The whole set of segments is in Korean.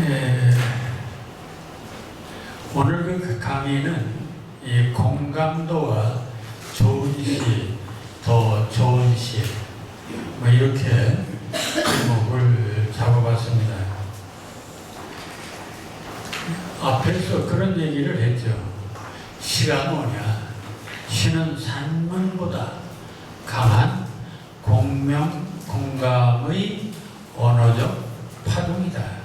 예, 오늘 그 강의는 이 공감도와 좋은 시, 더 좋은 시, 뭐 이렇게 제목을 잡아봤습니다. 앞에서 그런 얘기를 했죠. 시가 뭐냐? 시는 산문보다 강한 공명, 공감의 언어적 파동이다.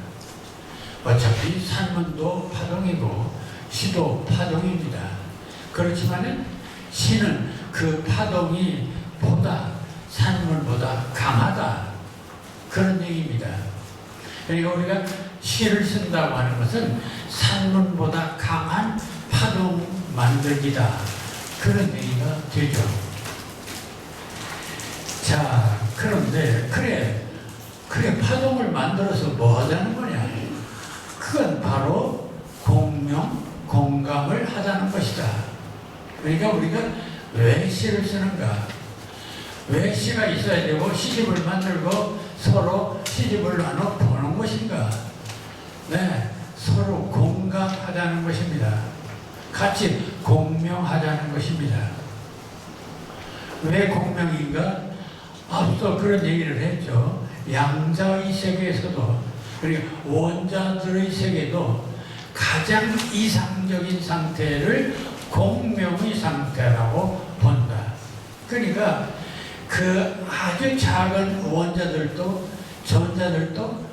어차피 산문도 파동이고 시도 파동입니다. 그렇지만은 시는 그 파동이 보다 산문보다 강하다. 그런 얘기입니다. 그러니까 우리가 시를 쓴다고 하는 것은 산문보다 강한 파동 만들기다. 그런 얘기가 되죠. 자, 그런데, 그래, 그래, 파동을 만들어서 뭐 하자는 거냐? 그건 바로 공명, 공감을 하자는 것이다. 그러니까 우리가 왜 시를 쓰는가? 왜 시가 있어야 되고 시집을 만들고 서로 시집을 나눠 보는 것인가? 네, 서로 공감하자는 것입니다. 같이 공명하자는 것입니다. 왜 공명인가? 앞서 그런 얘기를 했죠. 양자의 세계에서도 그리고 원자들의 세계도 가장 이상적인 상태를 공명의 상태라고 본다. 그러니까 그 아주 작은 원자들도 전자들도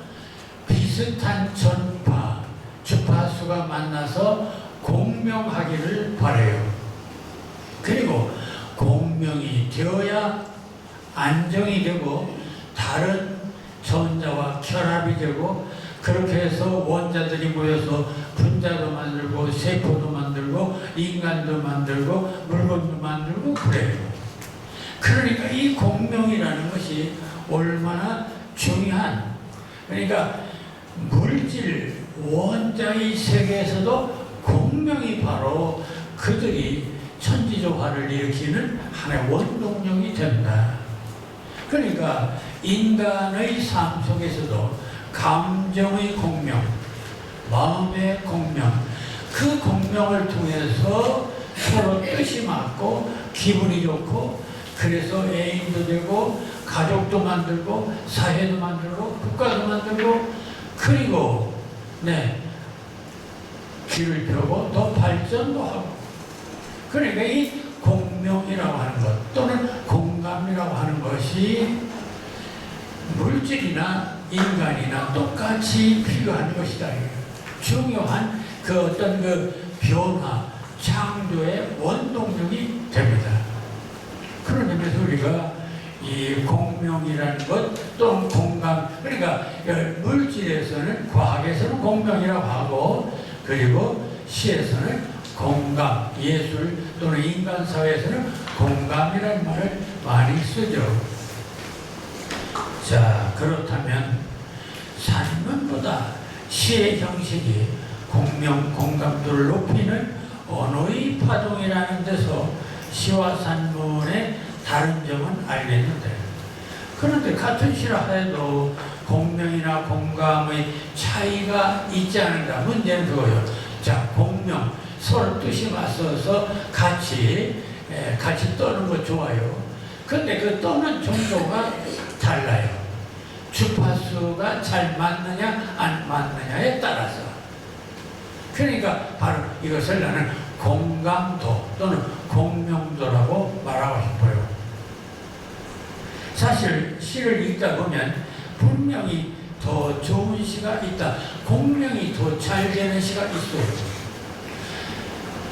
비슷한 전파, 주파수가 만나서 공명하기를 바래요. 그리고 공명이 되어야 안정이 되고 다른 전자와 결합이 되고 그렇게 해서 원자들이 모여서 분자도 만들고 세포도 만들고 인간도 만들고 물건도 만들고 그래요. 그러니까 이 공명이라는 것이 얼마나 중요한 그러니까 물질 원자의 세계에서도 공명이 바로 그들이 천지조화를 일으키는 하나의 원동력이 된다. 그러니까 인간의 삶 속에서도 감정의 공명, 마음의 공명, 그 공명을 통해서 서로 뜻이 맞고 기분이 좋고 그래서 애인도 되고 가족도 만들고 사회도 만들고 국가도 만들고 그리고 네 길을 펴고 더 발전도 하고. 그러니까 이 공명이라고 하는 것 또는 공감이라고 하는 것이 물질이나 인간이나 똑같이 필요한 것이다. 중요한 그 어떤 그 변화, 창조의 원동력이 됩니다. 그런 의미에서 우리가 이 공명이라는 것 또는 공감 그러니까 물질에서는 과학에서는 공명이라고 하고 그리고 시에서는 공감, 예술 또는 인간 사회에서는 공감이라는 말을 많이 쓰죠. 자, 그렇다면 산문보다 시의 형식이 공명, 공감도를 높이는 언어의 파동이라는 데서 시와 산문의 다른 점은 알겠는데 그런데 같은 시라 해도 공명이나 공감의 차이가 있지 않은가 문제는 그거예요. 자, 공명 서로 뜻이 맞서서 같이 에, 같이 떠는 거 좋아요. 근데 그 떠는 정도가 달라요. 주파수가 잘 맞느냐 안 맞느냐에 따라서. 그러니까 바로 이것을 나는 공감도 또는 공명도라고 말하고 싶어요. 사실 시를 읽다 보면 분명히 더 좋은 시가 있다. 공명이 더 잘 되는 시가 있어요.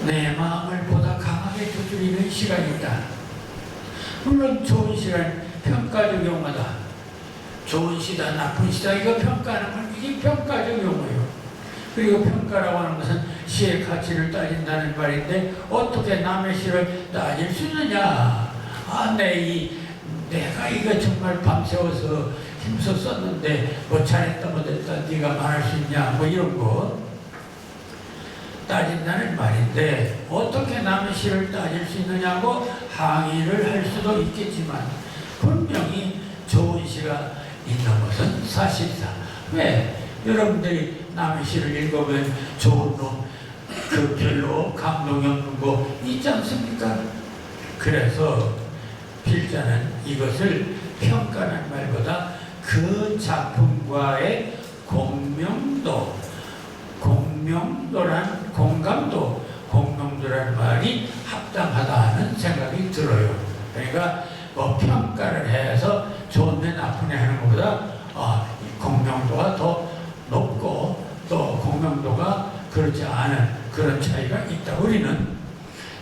내 마음을 보다 강하게 두드리는 시가 있다. 물론 좋은 시란 평가적 용어다. 좋은 시다, 나쁜 시다, 이거 평가하는 건 이게 평가적 용어예요. 그리고 평가라고 하는 것은 시의 가치를 따진다는 말인데 어떻게 남의 시를 따질 수 있느냐? 아, 내 이, 내가 이거 정말 밤새워서 힘써 썼는데 뭐 잘했다 못했다 네가 말할 수 있냐? 뭐 이런 거 따진다는 말인데 어떻게 남의 시를 따질 수 있느냐고 항의를 할 수도 있겠지만 분명히 좋은 시가 있는 것은 사실이다. 왜? 여러분들이 남의 시를 읽으면 좋은 놈, 그 별로 감동이 없는 거 있지 않습니까? 그래서 필자는 이것을 평가하는 말보다 그 작품과의 공명도, 공명도란 공감도, 공명도라는 말이 합당하다 하는 생각이 들어요. 그러니까 뭐 평가를 해서 좋네 나쁘네 하는 것보다 아, 이 공명도가 더 높고 또 공명도가 그렇지 않은 그런 차이가 있다. 우리는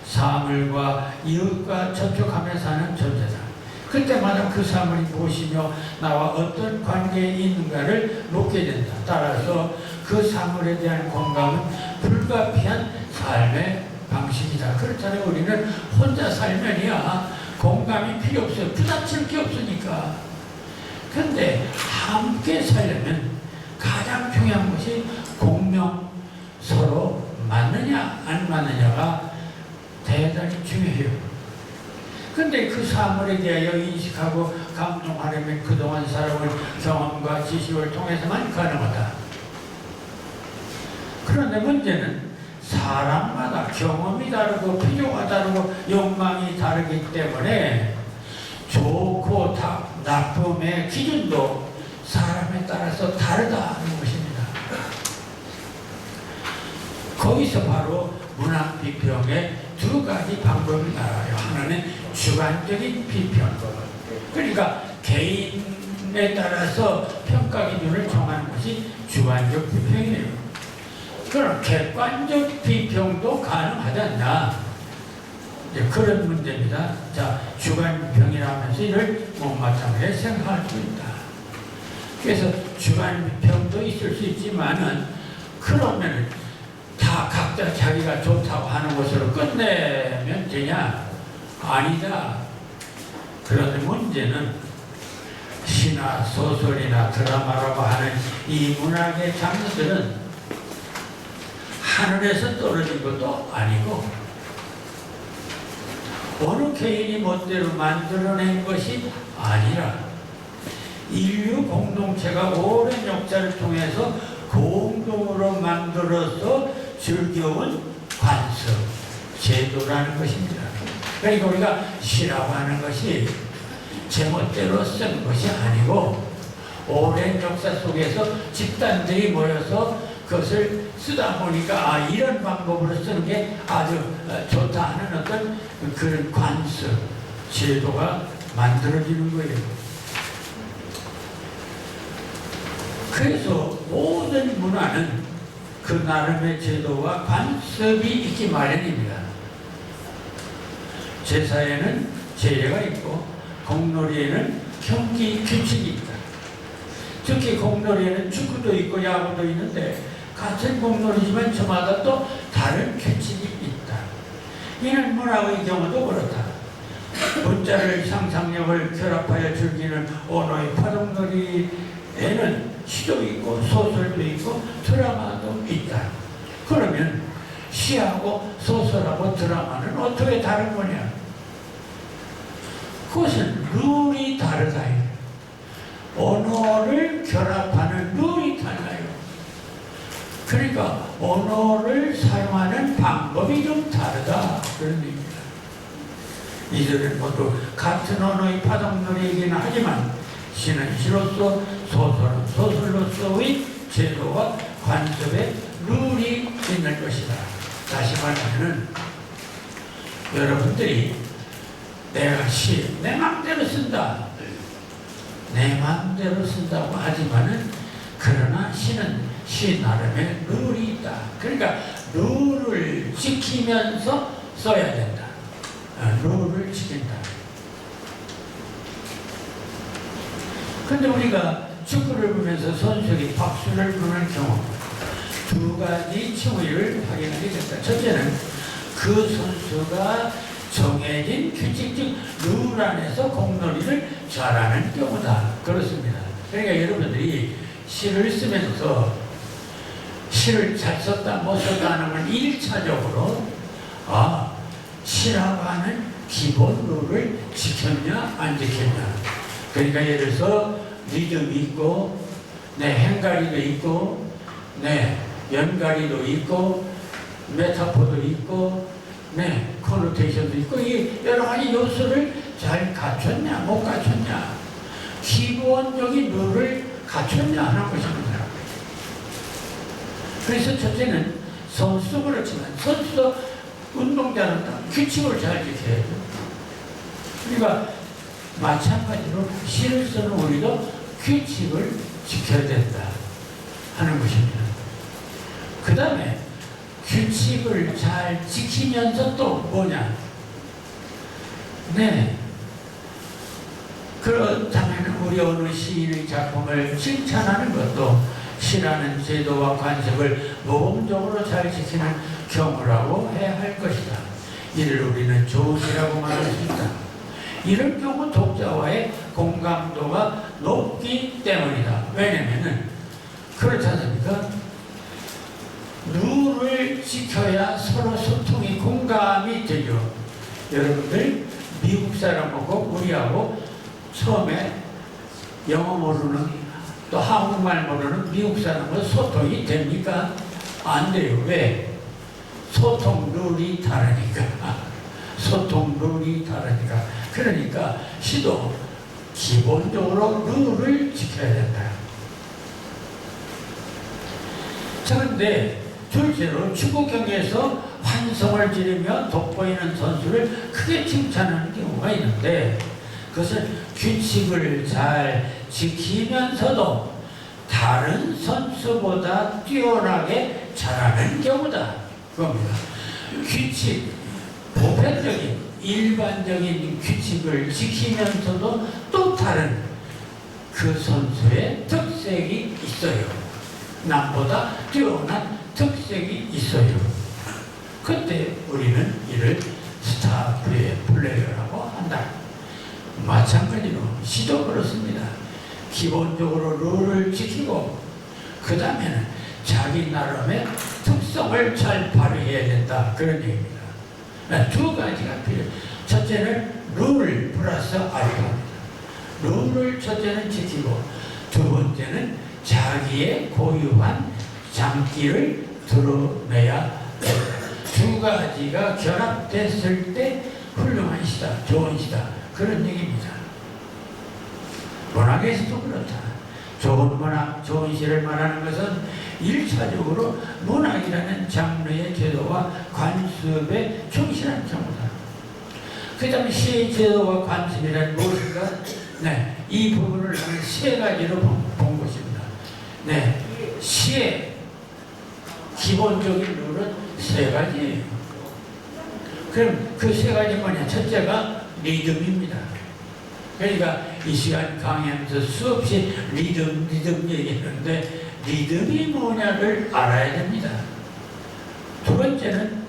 사물과 이웃과 접촉하며 사는 존재다. 그때마다 그 사물이 무엇이며 나와 어떤 관계에 있는가를 놓게 된다. 따라서 그 사물에 대한 공감은 불가피한 삶의 방식이다. 그렇다면 우리는 혼자 살면이야 공감이 필요 없어요. 부딪힐 게 없으니까. 근데 함께 살려면 가장 중요한 것이 공명 서로 맞느냐 안 맞느냐가 대단히 중요해요. 근데 그 사물에 대하여 인식하고 감동하려면 그동안 살아온 경험과 지식을 통해서만 가능하다. 그런데 문제는 사람마다 경험이 다르고 필요가 다르고 욕망이 다르기 때문에 좋고 다, 나쁨의 기준도 사람에 따라서 다르다는 것입니다. 거기서 바로 문학 비평의 두 가지 방법이 나와요. 하나는 주관적인 비평. 그러니까 개인에 따라서 평가 기준을 정하는 것이 주관적 비평이에요. 그럼 객관적 비평도 가능하지 않나? 이제 그런 문제입니다. 자, 주관 비평이라면서 이를 못마땅하게 생각할 수 있다. 그래서 주관 비평도 있을 수 있지만은 그러면 다 각자 자기가 좋다고 하는 것으로 끝내면 되냐? 아니다. 그런데 문제는 시나 소설이나 드라마라고 하는 이 문학의 장르들은 하늘에서 떨어진 것도 아니고 어느 개인이 멋대로 만들어낸 것이 아니라 인류 공동체가 오랜 역사를 통해서 공동으로 만들어서 즐겨온 관습, 제도라는 것입니다. 그러니까 우리가 시라고 하는 것이 제멋대로 쓴 것이 아니고 오랜 역사 속에서 집단들이 모여서 그것을 쓰다 보니까 아 이런 방법으로 쓰는 게 아주 어, 좋다 하는 어떤 그런 관습, 제도가 만들어지는 거예요. 그래서 모든 문화는 그 나름의 제도와 관습이 있기 마련입니다. 제사에는 제례가 있고 공놀이에는 경기 규칙이 있다. 특히 공놀이에는 축구도 있고 야구도 있는데 같은 공놀이지만 저마다 또 다른 규칙이 있다. 이는 문화의 경우도 그렇다. 문자를 상상력을 결합하여 즐기는 언어의 파동놀이에는 시도 있고 소설도 있고 드라마도 있다. 그러면 시하고 소설하고 드라마는 어떻게 다른 거냐? 그것은 룰이 다르다. 언어를 결합하는 룰이 달라요. 그러니까 언어를 사용하는 방법이 좀 다르다. 그런 얘기입니다. 이들은 모두 같은 언어의 파동놀이이긴 하지만 시는 시로서 소설은 소설로서의 제도와 관습의 룰이 있는 것이다. 다시 말하면 여러분들이 내가 시, 내 마음대로 쓴다. 내 마음대로 쓴다고 하지만은 그러나 시는 시 나름의 룰이 있다. 그러니까 룰을 지키면서 써야 된다. 어, 룰을 지킨다. 근데 우리가 축구를 보면서 선수들이 박수를 부는 경우 두 가지 칭의를 확인하게 됐다. 첫째는 그 선수가 정해진 규칙적 룰 안에서 공놀이를 잘하는 경우다. 그렇습니다. 그러니까 여러분들이 시를 쓰면서 시를 잘 썼다. 못 썼다 하는 건 1차적으로 아 시라고 하는 기본 룰을 지켰냐 안 지켰냐. 그러니까 예를 들어서 리듬이 있고 네, 행가리도 있고, 네, 연가리도 있고, 메타포도 있고, 네, 코노테이션도 있고, 이 여러 가지 요소를 잘 갖췄냐, 못 갖췄냐, 기본적인 룰을 갖췄냐 하는 것입니다. 그래서 첫째는 선수도 그렇지만 선수도 운동자는 다 규칙을 잘 지켜야죠. 그러니까 마찬가지로 시를 쓰는 우리도 규칙을 지켜야 된다 하는 것입니다. 그 다음에 규칙을 잘 지키면서 또 뭐냐? 네. 그렇다면 우리 어느 시인의 작품을 칭찬하는 것도 시라는 제도와 관습을 모범적으로 잘 지키는 경우라고 해야 할 것이다. 이를 우리는 좋으시라고 말할 수 있다. 이럴 경우 독자와의 공감도가 높기 때문이다. 왜냐면은 그렇지 않습니까? 룰을 지켜야 서로 소통이 공감이 되죠. 여러분들 미국 사람하고 우리하고 처음에 영어 모르는 또 한국말 모르는 미국 사람과 소통이 됩니까? 안 돼요. 왜? 소통 룰이 다르니까. 소통 룰이 다르니까. 그러니까 시도 기본적으로 룰을 지켜야 된다. 자, 근데 둘째로 축구 경기에서 환성을 지르며 돋보이는 선수를 크게 칭찬하는 경우가 있는데 그것은 규칙을 잘 지키면서도 다른 선수보다 뛰어나게 잘하는 경우다. 그겁니다. 규칙, 보편적인, 일반적인 규칙을 지키면서도 또 다른 그 선수의 특색이 있어요. 남보다 뛰어난 특색이 있어요. 그때 우리는 이를 스타 플레이, 플레이어라고 한다. 마찬가지로 시도 그렇습니다. 기본적으로 룰을 지키고 그 다음에는 자기 나름의 특성을 잘 발휘해야 된다. 그런 얘기입니다. 네, 두 가지가 필요해요. 첫째는 룰 플러스 알파입니다. 룰을 첫째는 지키고 두 번째는 자기의 고유한 장기를 드러내야. 두 가지가 결합됐을 때 훌륭한 시다, 좋은 시다. 그런 얘기입니다. 문학에서도 그렇다. 좋은 문학, 좋은 시를 말하는 것은 일차적으로 문학이라는 장르의 제도와 관습에 충실한 경우다. 그 다음에 시의 제도와 관습이란 무엇인가? 네, 이 부분을 나는 세 가지로 본, 본 것입니다. 네, 시의 기본적인 룰은 세 가지예요. 그럼 그 세 가지 뭐냐? 첫째가 리듬입니다. 그러니까 이 시간 강의하면서 수없이 리듬, 리듬 얘기했는데 리듬이 뭐냐를 알아야 됩니다. 두 번째는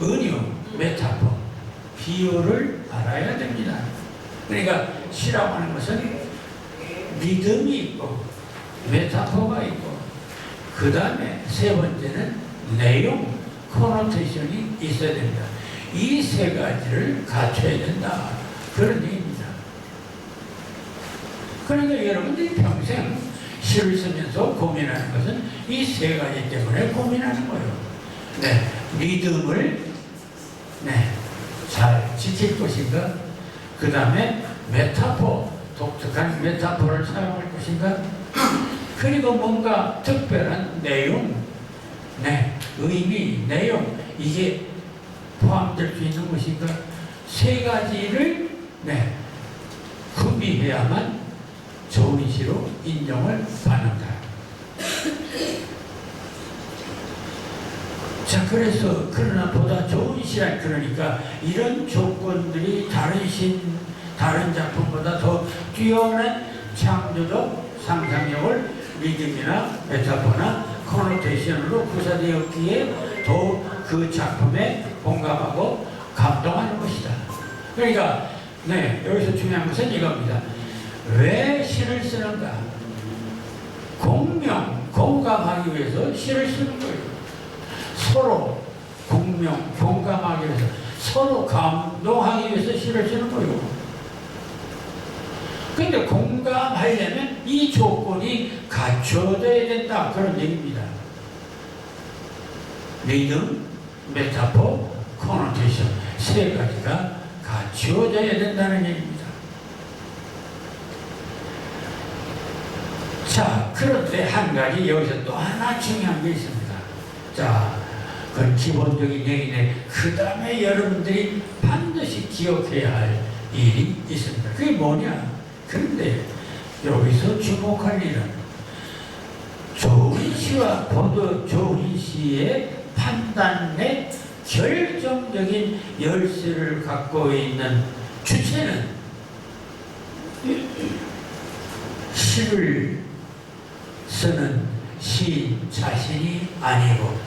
은유, 메타포, 비유를 알아야 됩니다. 그러니까 시라고 하는 것은 리듬이 있고 메타포가 있고 그 다음에 세 번째는 내용, 코노테이션이 있어야 됩니다. 이 세 가지를 갖춰야 된다. 얘기입니다. 그러니까 여러분들이 평생 시를 쓰면서 고민하는 것은 이 세 가지 때문에 고민하는 거예요. 네, 리듬을 네, 잘 지킬 것인가? 그 다음에 메타포, 독특한 메타포를 사용할 것인가? 그리고 뭔가 특별한 내용, 네, 의미, 내용, 이게 포함될 수 있는 것인가? 세 가지를, 네, 구비해야만 좋은 시로 인정을 받는다. 자, 그래서 그러나 보다 좋은 시란 그러니까 이런 조건들이 다른 신, 다른 작품보다 더 뛰어난 창조적 상상력을 리듬이나 메타포나 코노테이션으로 구사되었기에 더그 작품에 공감하고 감동하는 것이다. 그러니까 네 여기서 중요한 것은 이겁니다. 왜 시를 쓰는가? 공명, 공감하기 위해서 시를 쓰는 거예요. 서로 공명, 공감하기 위해서 서로 감동하기 위해서 시를 쓰는 거예요. 근데 공 공감하려면 이 조건이 갖춰져야 된다 그런 얘기입니다. 리듬, 메타포, 코노테이션 세 가지가 갖추어져야 된다는 얘기입니다. 자, 그런데 한 가지 여기서 또 하나 중요한 게 있습니다. 자, 그건 기본적인 얘기인데 그 다음에 여러분들이 반드시 기억해야 할 일이 있습니다. 그게 뭐냐? 그런데 여기서 주목할 일은 조은 씨와 보도 조은 씨의 판단에 결정적인 열쇠를 갖고 있는 주체는 시를 쓰는 시인 자신이 아니고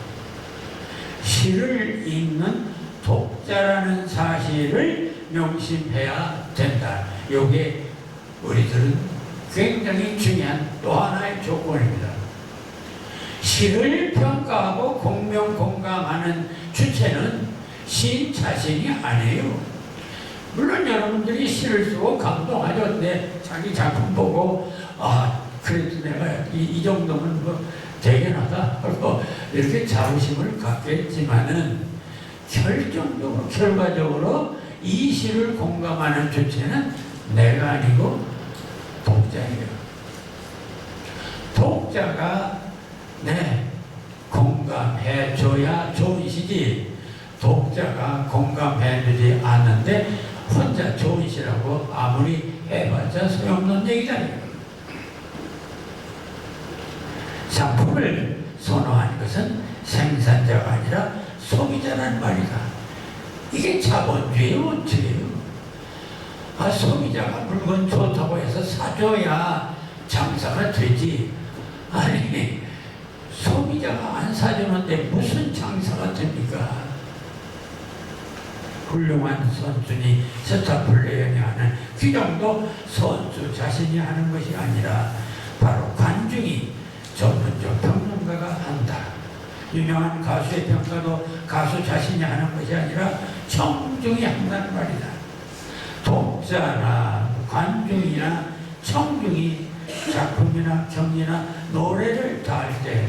시를 읽는 독자라는 사실을 명심해야 된다. 이게 우리들은 굉장히 중요한 또 하나의 조건입니다. 시를 평가하고 공명 공감하는 주체는 시인 자신이 아니에요. 물론 여러분들이 시를 쓰고 감동하죠. 내 자기 작품 보고 아 그래도 내가 이, 이 정도면 뭐 대견하다 하고 이렇게 자부심을 갖겠지만은 결정적으로 결과적으로 이 시를 공감하는 주체는 내가 아니고 독자예요. 독자가 네 공감해 줘야 좋은 시지 독자가 공감해 주지 않는데 혼자 좋은 시라고 아무리 해봤자 소용없는 얘기잖아요. 상품을 선호하는 것은 생산자가 아니라 소비자라는 말이다. 이게 자본주의의 원칙이에요. 아, 소비자가 물건 좋다고 해서 사줘야 장사가 되지. 아니, 소비자가 안 사주는데 무슨 장사가 됩니까? 훌륭한 선수니 스타 플레이어니 하는 규정도 선수 자신이 하는 것이 아니라 바로 관중이 전문적 평론가가 한다. 유명한 가수의 평가도 가수 자신이 하는 것이 아니라 청중이 한다는 말이다. 독자나 관중이나 청중이 작품이나 경리나 노래를 다 할 때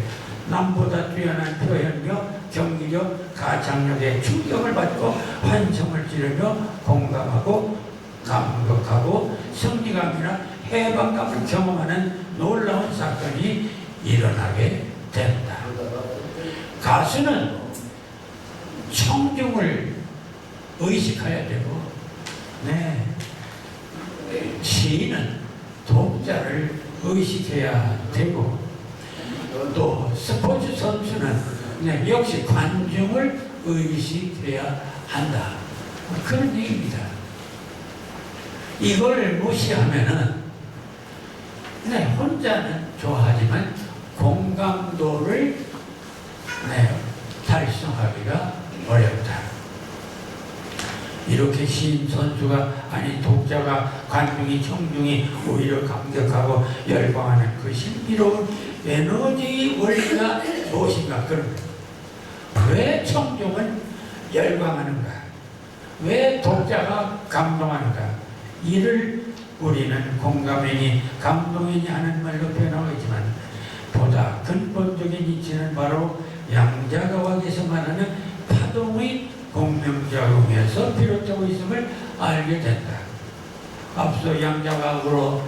남보다 뛰어난 표현력, 경기력, 가창력에 충격을 받고 환성을 지르며 공감하고 감격하고 승리감이나 해방감을 경험하는 놀라운 사건이 일어나게 된다. 가수는 청중을 의식해야 되고, 네. 시인은 독자를 의식해야 되고, 또 스포츠 선수는 네, 역시 관중을 의식해야 한다. 그런 얘기입니다. 이걸 무시하면은 네, 혼자는 좋아하지만 공감도를 네, 달성하기가 어렵다. 이렇게 시인 선수가 아니 독자가 관중이 청중이 오히려 감격하고 열광하는 그 신비로운 에너지 원리가 무엇인가? 그런 왜 청중은 열광하는가? 왜 독자가 감동하는가? 이를 우리는 공감이니 감동이니 하는 말로 표현하고 있지만 근본적인 이치는 바로 양자가왕에서 말하는 파동의 공명작용에서 비롯되고 있음을 알게 된다. 앞서 양자과학으로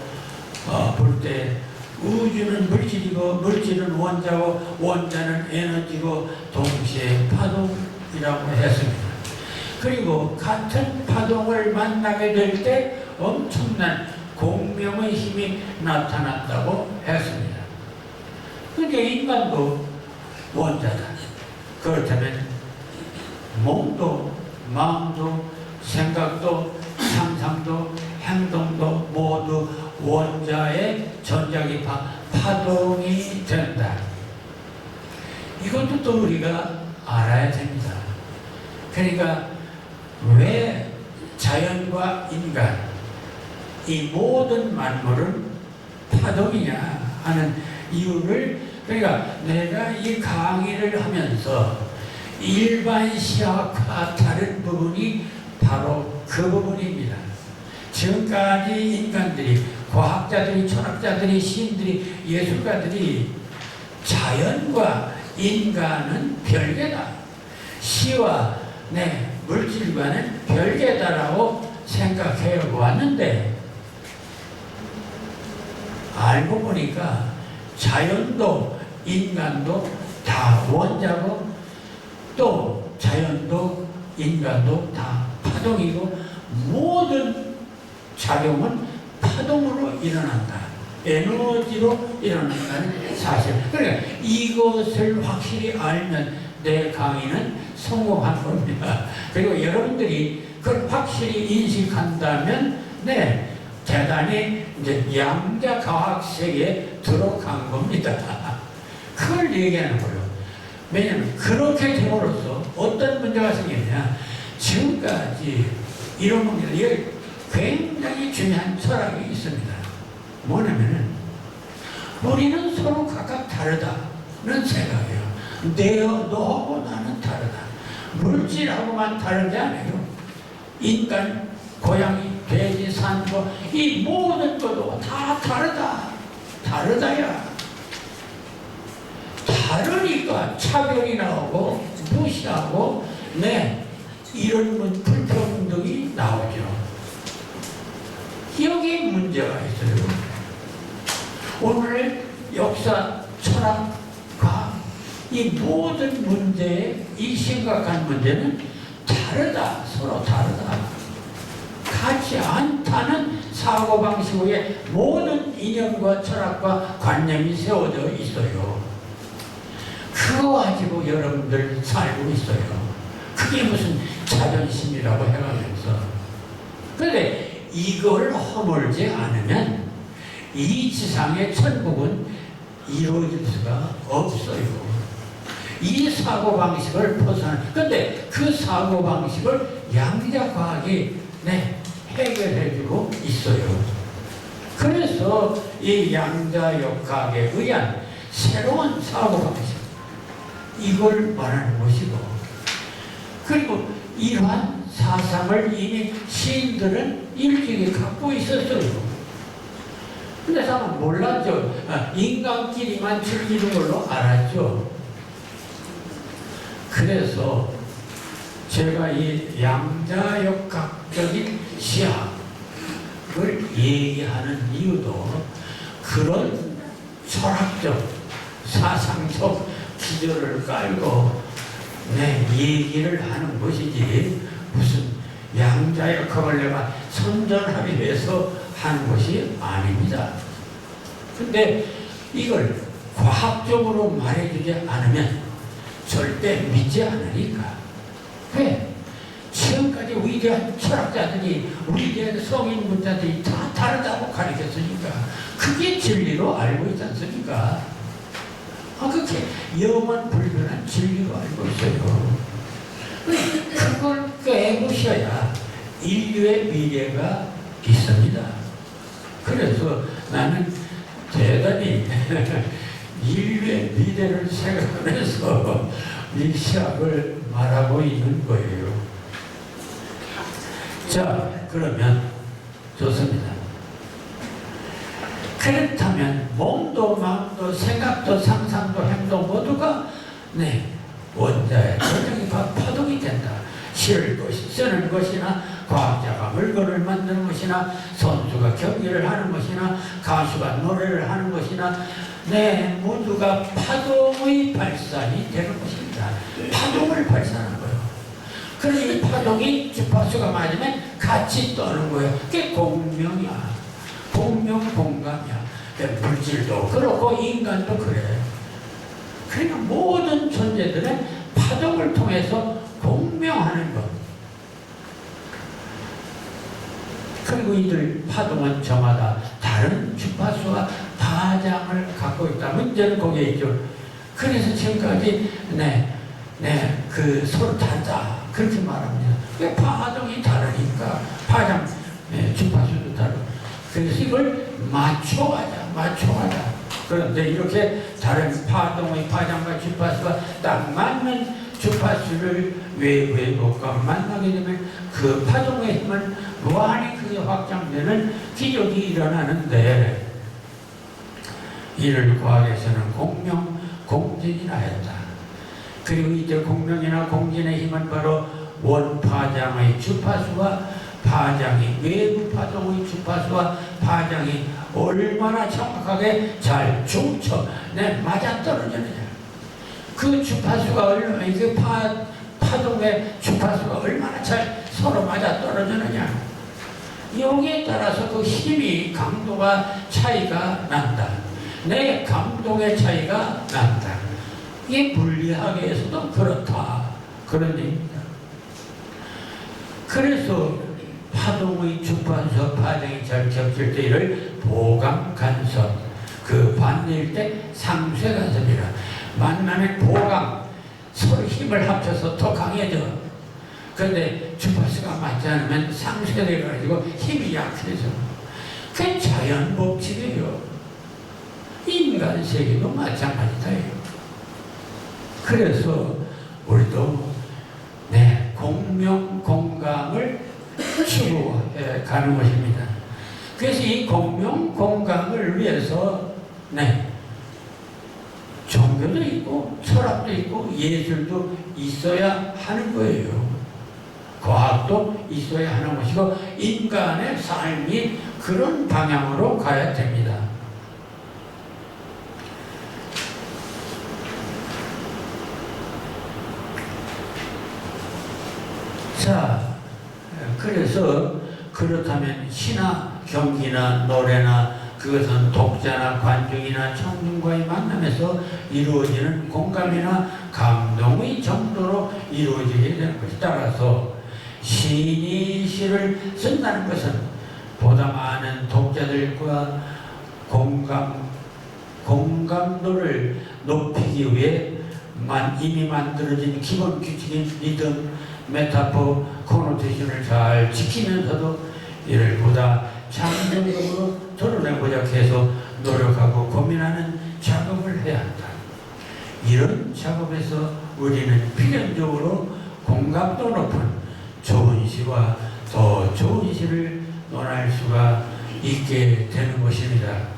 어, 볼때 우주는 물질이고 물질은 원자고 원자는 에너지고 동시에 파동이라고 했습니다. 그리고 같은 파동을 만나게 될 때 엄청난 공명의 힘이 나타난다고 했습니다. 그러니까 인간도 원자다. 그렇다면 몸도 마음도 생각도 상상도 행동도 모두 원자의 전자기파 파동이 된다. 이것도 또 우리가 알아야 됩니다. 그러니까 왜 자연과 인간 이 모든 만물은 파동이냐 하는 이유를 그러니까 내가 이 강의를 하면서 일반 시학과 다른 부분이 바로 그 부분입니다. 지금까지 인간들이 과학자들이, 철학자들이, 시인들이, 예술가들이 자연과 인간은 별개다. 시와 네, 물질과는 별개다라고 생각해 왔는데 알고 보니까 자연도 인간도 다 원자고 또 자연도 인간도 다 파동이고 모든 작용은 파동으로 일어난다. 에너지로 일어난다는 사실. 그러니까 이것을 확실히 알면 내 강의는 성공한 겁니다. 그리고 여러분들이 그걸 확실히 인식한다면, 네, 대단히 이제 양자 과학 세계에 들어간 겁니다. 그걸 얘기하는 거예요. 왜냐하면 그렇게 됨으로써 어떤 문제가 생기냐. 지금까지 이런. 이게 굉장히 중요한 철학이 있습니다. 뭐냐면은 우리는 서로 각각 다르다는 생각이에요. 내어 너하고 나는 다르다. 물질하고만 다른 게 아니에요. 인간, 고양이, 돼지, 산, 뭐, 이 모든 것도 다 다르다. 다르다야. 다르니까 차별이 나오고 무시하고 네 이런 문- 불평등이 나오죠. 여기 문제가 있어요. 오늘 역사, 철학, 과학 이 모든 문제의 이 심각한 문제는 다르다. 서로 다르다. 같지 않다는 사고방식 위에 모든 이념과 철학과 관념이 세워져 있어요. 그거 가지고 여러분들 살고 있어요. 그게 무슨 자존심이라고 해가면서. 그런데 이걸 허물지 않으면 이 지상의 천국은 이루어질 수가 없어요. 이 사고방식을 벗어나. 근데 그 사고방식을 양자과학이 네, 해결해주고 있어요. 그래서 이 양자역학에 의한 새로운 사고방식, 이걸 말하는 것이고, 그리고 이러한 사상을 이미 시인들은 일찍이 갖고 있었어요. 근데 사람은 몰랐죠. 아, 인간끼리만 즐기는 걸로 알았죠. 그래서 제가 이 양자역학적인 시학을 얘기하는 이유도 그런 철학적, 사상적 기조를 깔고 네, 얘기를 하는 것이지 무슨 양자 역학을 내가 선전하기 위해서 하는 것이 아닙니다. 근데 이걸 과학적으로 말해주지 않으면 절대 믿지 않으니까. 왜? 지금까지 위대한 철학자들이, 위대한 성인문자들이 다 다르다고 가르쳤으니까. 그게 진리로 알고 있지 않습니까? 아, 그렇게 영원 불변한 진리로 알고 있어요. 그걸 깨부셔야 인류의 미래가 있습니다. 그래서 나는 대단히 인류의 미래를 생각하면서 이 시학을 말하고 있는 거예요. 자, 그러면 좋습니다. 그렇다면 몸도 마음도 생각도 상상도 행동 모두가 네 원자의 조정이 바- 파동이 된다. 시를 것이 쓰는 것이나 과학자가 물건을 만드는 것이나 선수가 경기를 하는 것이나 가수가 노래를 하는 것이나 네 모두가 파동의 발산이 되는 것입니다. 파동을 발산하는 거예요. 그러니 이 파동이 주파수가 맞으면 같이 떠는 거예요. 그게 공명이야. 공명 공감이야. 그러니까 물질도 그렇고 인간도 그래. 그러니까 모든 존재들은 파동을 통해서 공명하는 것. 그리고 이들 파동은 저마다 다른 주파수와 파장을 갖고 있다. 문제는 거기에 있죠. 그래서 지금까지 네, 네, 그 서로 다르다. 그렇게 말합니다. 왜 파동이 다르니까 파장, 네, 주파수도 다르고. 그래서 이걸 맞춰가자, 맞춰가자. 그런데 이렇게 다른 파동의 파장과 주파수가 딱 맞는 주, 주파수를 외부의 것과 만나게 되면 그 파동의 힘은 무한히 크게 확장되는 기적이 일어나는데 이를 과학에서는 공명, 공진이라 했다. 그리고 이제 공명이나 공진의 힘은 바로 원파장의 주파수와 파장이 외부 파동의 주파수와 파장이 얼마나 정확하게 잘 중쳐 내 맞아 떨어지느냐. 그 주파수가 얼마나 이게 파 파동의 주파수가 얼마나 잘 서로 맞아 떨어지느냐. 여기에 따라서 그 힘이 강도가 차이가 난다. 내 감동의 차이가 난다 이게 물리학에서도 그렇다. 그런 얘기입니다. 그래서 파동의 주파수 파장이 잘 겹칠 때 이를 보강 간섭. 그 반대일 때 상쇄 간섭이라. 만나면 보강 서로 힘을 합쳐서 더 강해져. 그런데 주파수가 맞지 않으면 상쇄돼 가지고 힘이 약해져. 그게 자연 법칙이에요. 인간 세계도 마찬가지다 그래서 우리도 네 공명 공강을 추구해 가는 것입니다. 그래서 이 공명 공강을 위해서 네 종교도 있고 철학도 있고 예술도 있어야 하는 거예요. 과학도 있어야 하는 것이고 인간의 삶이 그런 방향으로 가야 됩니다. 자, 그래서 그렇다면 시나 경기나 노래나 그것은 독자나 관중이나 청중과의 만남에서 이루어지는 공감이나 감동의 정도로 이루어지게 되는 것이 따라서 시인이 시를 쓴다는 것은 보다 많은 독자들과 공감, 공감도를 높이기 위해 만, 이미 만들어진 기본 규칙인 리듬, 메타포, 코노테이션을 잘 지키면서도 이를 보다 창조적으로 드러내고자 해서 노력하고 고민하는 작업을 해야 한다. 이런 작업에서 우리는 필연적으로 공감도 높은 좋은 시와 더 좋은 시를 논할 수가 있게 되는 것입니다.